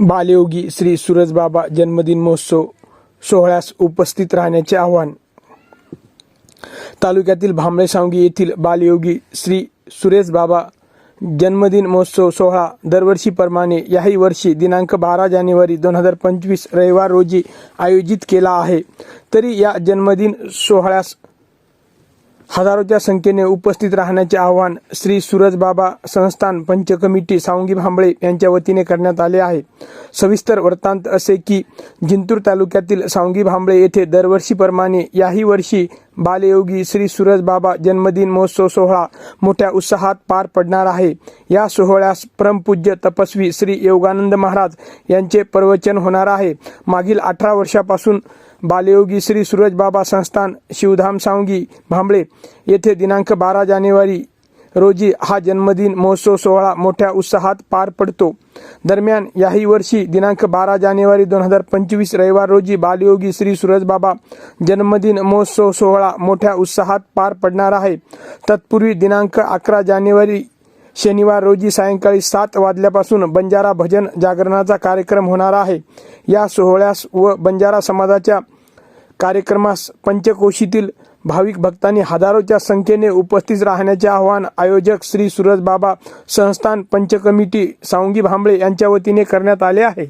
बालयोगी श्री सूरजबाबा जन्मदिन महोत्सव सोहळ्यास उपस्थित राहण्याचे आवाहन. तालुक्यातील भांबळेसांवगी येथील बालयोगी श्री सुरेश बाबा जन्मदिन महोत्सव सोहळा दरवर्षीप्रमाणे याही वर्षी दिनांक बारा जानेवारी दोन हजार पंचवीस रविवार रोजी आयोजित केला आहे. तरी या जन्मदिन सोहळ्यास हजारोच्या संख्येने उपस्थित राहण्याचे आवाहन श्री सूरज बाबा संस्थान पंच कमिटी सावंगी भांबळे यांच्या वतीने करण्यात आले आहे. सविस्तर वृत्तांत असे की जिंतूर तालुक्यातील सावंगी भांबळे येथे दरवर्षीप्रमाणे याही वर्षी बालयोगी श्री सूरज बाबा जन्मदिन महोत्सव सोहळा मोठ्या उत्साहात पार पडणार आहे. या सोहळ्यास परमपूज्य तपस्वी श्री योगानंद महाराज यांचे प्रवचन होणार आहे. मागील अठरा वर्षापासून बालयोगी श्री सूरज बाबा संस्थान शिवधाम सावंगी भांबळे येथे दिनांक बारा जानेवारी रोजी हा जन्मदिन महोत्सव सोहळा मोठ्या उत्साहात पार पडतो. दरम्यान याही वर्षी दिनांक बारा जानेवारी दोन हजार पंचवीस रविवार रोजी बालयोगी श्री सूरजबाबा जन्मदिन महोत्सव सोहळा मोठ्या उत्साहात पार पडणार आहे. तत्पूर्वी दिनांक अकरा जानेवारी शनिवार रोजी सायंकाळी सात वाजल्यापासून बंजारा भजन जागरणाचा कार्यक्रम होणार आहे. या सोहळ्यास व बंजारा समाजाच्या कार्यक्रमास पंचकोशीतील भाविक भक्तांनी हजारोच्या संख्येने उपस्थित राहण्याचे आवाहन आयोजक श्री सूरजबाबा संस्थान पंचकमिटी सावंगी भांबळे यांच्या वतीने करण्यात आले आहे.